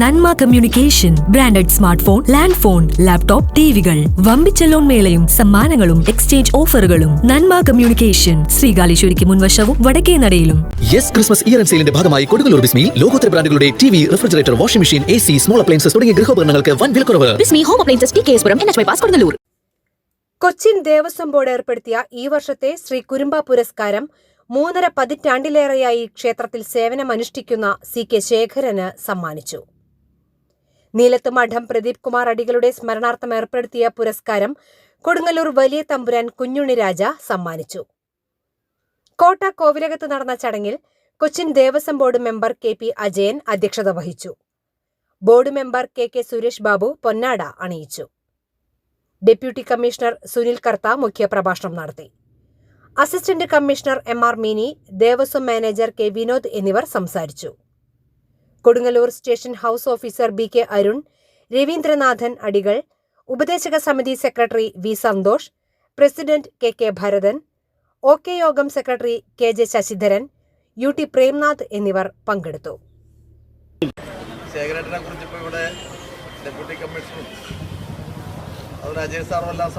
Nanma communication branded smart phone land phone laptop ടിവികൾ. വമ്പിച്ച loan മേളയും സമ്മാനങ്ങളും exchange ഓഫറുകളും. നന്മ കമ്മ്യൂണിക്കേഷൻ ശ്രീകാലേശ്വരിക്ക് മുൻവശവും വടക്കേ നടയിലും. യെസ് ക്രിസ്മസ് ഇയർ ആൻഡ് സെയിലിന്റെ ഭാഗമായി കൊടുങ്ങല്ലൂർ ബിസ്മിയിൽ ലോകോത്തര ബ്രാൻഡുകളുടെ T V refrigerator washing machine A C small appliances തുടങ്ങിയ ഗൃഹോപകരണങ്ങൾക്ക് വൻ വിലക്കുറവ് Bismi home appliances T K S Puram N H bypass Kodungallur. Cochin Devaswom board ഏർപ്പെടുത്തിയ ഈ വർഷത്തെ ശ്രീ കുരുമ്പ പുരസ്കാരം മൂന്നര പതിറ്റാണ്ടിലേറെയായി ക്ഷേത്രത്തിൽ സേവനമനുഷ്ഠിക്കുന്ന സി കെ ശേഖരന് സമ്മാനിച്ചു. നീലത്ത് മഠം പ്രദീപ് കുമാർ അടികളുടെ സ്മരണാർത്ഥം ഏർപ്പെടുത്തിയ പുരസ്കാരം കൊടുങ്ങല്ലൂർ വലിയ തമ്പുരാൻ കുഞ്ഞുണ്ണി രാജ സമ്മാനിച്ചു. കോട്ട കോവിലകത്ത് നടന്ന ചടങ്ങിൽ Cochin Devaswom board member K P Ajayan അധ്യക്ഷത വഹിച്ചു. Board member K K Suresh Babu പൊന്നാട അണിയിച്ചു. ഡെപ്യൂട്ടി കമ്മീഷണർ സുനിൽ കർത്ത മുഖ്യപ്രഭാഷണം നടത്തി. Assistant commissioner M R Mini Devaswom manager K Vinod എന്നിവർ സംസാരിച്ചു. Kodungallur station house officer B K Arun Ravindranathan Adikal ഉപദേശക സമിതി secretary V Santhosh president K K Bharathan O K യോഗം secretary K J Sasidharan U T Premnath എന്നിവർ പങ്കെടുത്തു. ശേഖരേട്ടനെ ഇവിടെ deputy എല്ലാം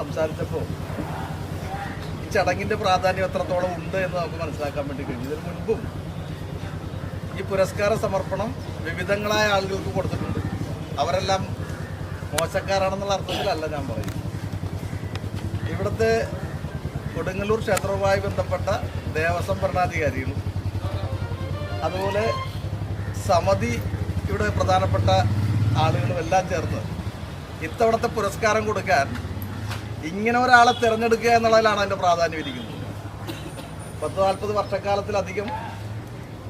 ഈ പ്രാധാന്യം എത്രത്തോളം ഉണ്ട് എന്ന് നമുക്ക് മനസ്സിലാക്കാൻ വേണ്ടി കഴിഞ്ഞു. ഇതിനു മുൻപും ഈ പുരസ്കാര സമർപ്പണം വിവിധങ്ങളായ ആളുകൾക്ക് കൊടുത്തിട്ടുണ്ട്. അവരെല്ലാം മോശക്കാരാണെന്നുള്ള അർത്ഥത്തിലല്ല ഞാൻ പറയും ഇവിടുത്തെ കൊടുങ്ങല്ലൂർ ക്ഷേത്രവുമായി ബന്ധപ്പെട്ട ദേവസ്വം ഭരണാധികാരികളും അതുപോലെ സമിതി ഇവിടെ പ്രധാനപ്പെട്ട ആളുകളും എല്ലാം ചേർന്ന് ഇത്തവണത്തെ പുരസ്കാരം കൊടുക്കാൻ ഇങ്ങനെ ഒരാളെ തിരഞ്ഞെടുക്കുക എന്നുള്ളതിലാണ് അതിന്റെ പ്രാധാന്യം ഇരിക്കുന്നത്. പത്ത് നാൽപ്പത് വർഷക്കാലത്തിലധികം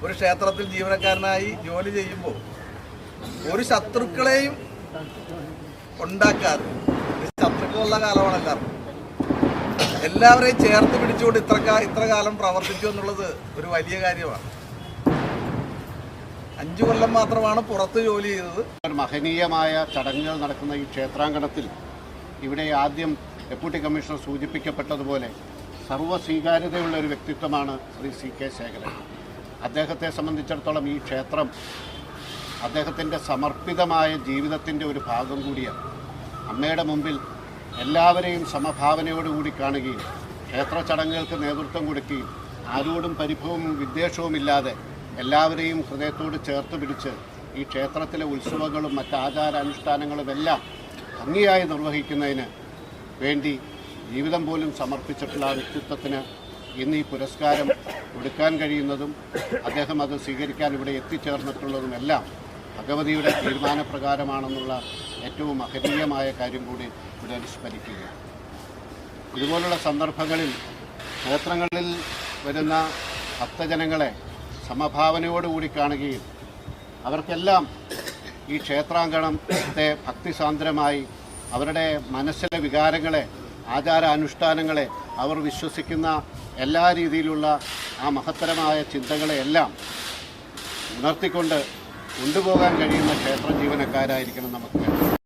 ഒരു ക്ഷേത്രത്തിൽ ജീവനക്കാരനായി ജോലി ചെയ്യുമ്പോൾ ഒരു ശത്രുക്കളെയും ഉണ്ടാക്കാതെ ശത്രുക്കളുള്ള കാലമാണ് എല്ലാവർക്കും. എല്ലാവരെയും ചേർത്ത് പിടിച്ചുകൊണ്ട് ഇത്ര ഇത്ര കാലം പ്രവർത്തിച്ചു എന്നുള്ളത് ഒരു വലിയ കാര്യമാണ്. അഞ്ചു കൊല്ലം മാത്രമാണ് പുറത്ത് ജോലി ചെയ്തത്. മഹനീയമായ ചടങ്ങുകൾ നടക്കുന്ന ഈ ക്ഷേത്രാങ്കണത്തിൽ ഇവിടെ ആദ്യം ഡെപ്യൂട്ടി കമ്മീഷണർ സൂചിപ്പിക്കപ്പെട്ടതുപോലെ സർവ സ്വീകാര്യതയുള്ള ഒരു വ്യക്തിത്വമാണ് ശ്രീ സി കെ ശേഖരൻ. അദ്ദേഹത്തെ സംബന്ധിച്ചിടത്തോളം ഈ ക്ഷേത്രം അദ്ദേഹത്തിന്റെ സമർപ്പിതമായ ജീവിതത്തിന്റെ ഒരു ഭാഗം കൂടിയാണ്. അമ്മയുടെ മുമ്പിൽ എല്ലാവരെയും സമഭാവനയോടുകൂടി കാണുകയും ക്ഷേത്ര ചടങ്ങുകൾക്ക് നേതൃത്വം കൊടുക്കുകയും ആരോടും പരിഭവവും വിദ്വേഷവും ഇല്ലാതെ എല്ലാവരെയും ഹൃദയത്തോട് ചേർത്ത് പിടിച്ച് ഈ ക്ഷേത്രത്തിലെ ഉത്സവങ്ങളും മറ്റ് ആചാരാനുഷ്ഠാനങ്ങളുമെല്ലാം ഭംഗിയായി നിർവഹിക്കുന്നതിന് വേണ്ടി ജീവിതം പോലും സമർപ്പിച്ചിട്ടുള്ള വ്യക്തിത്വത്തിന് ഇന്ന് ഈ പുരസ്കാരം കൊടുക്കാൻ കഴിയുന്നതും അദ്ദേഹം അത് സ്വീകരിക്കാൻ ഇവിടെ എത്തിച്ചേർന്നിട്ടുള്ളതുമെല്ലാം ഭഗവതിയുടെ തീരുമാനപ്രകാരമാണെന്നുള്ള ഏറ്റവും മഹനീയമായ കാര്യം കൂടി ഇവിടെ അനുസ്മരിക്കുക ഇതുപോലുള്ള സന്ദർഭങ്ങളിൽ ക്ഷേത്രങ്ങളിൽ വരുന്ന ഭക്തജനങ്ങളെ സമഭാവനയോടുകൂടി കാണുകയും അവർക്കെല്ലാം ഈ ക്ഷേത്രാങ്കണത്തെ ഭക്തിസാന്ദ്രമായി അവരുടെ മനസ്സിലെ വികാരങ്ങളെ ആചാരാനുഷ്ഠാനങ്ങളെ അവർ വിശ്വസിക്കുന്ന എല്ലാ രീതിയിലുള്ള ആ മഹത്തരമായ ചിന്തകളെയെല്ലാം ഉണർത്തിക്കൊണ്ട് കൊണ്ടുപോകാൻ കഴിയുന്ന ക്ഷേത്ര ജീവനക്കാരായിരിക്കണം നമുക്ക്.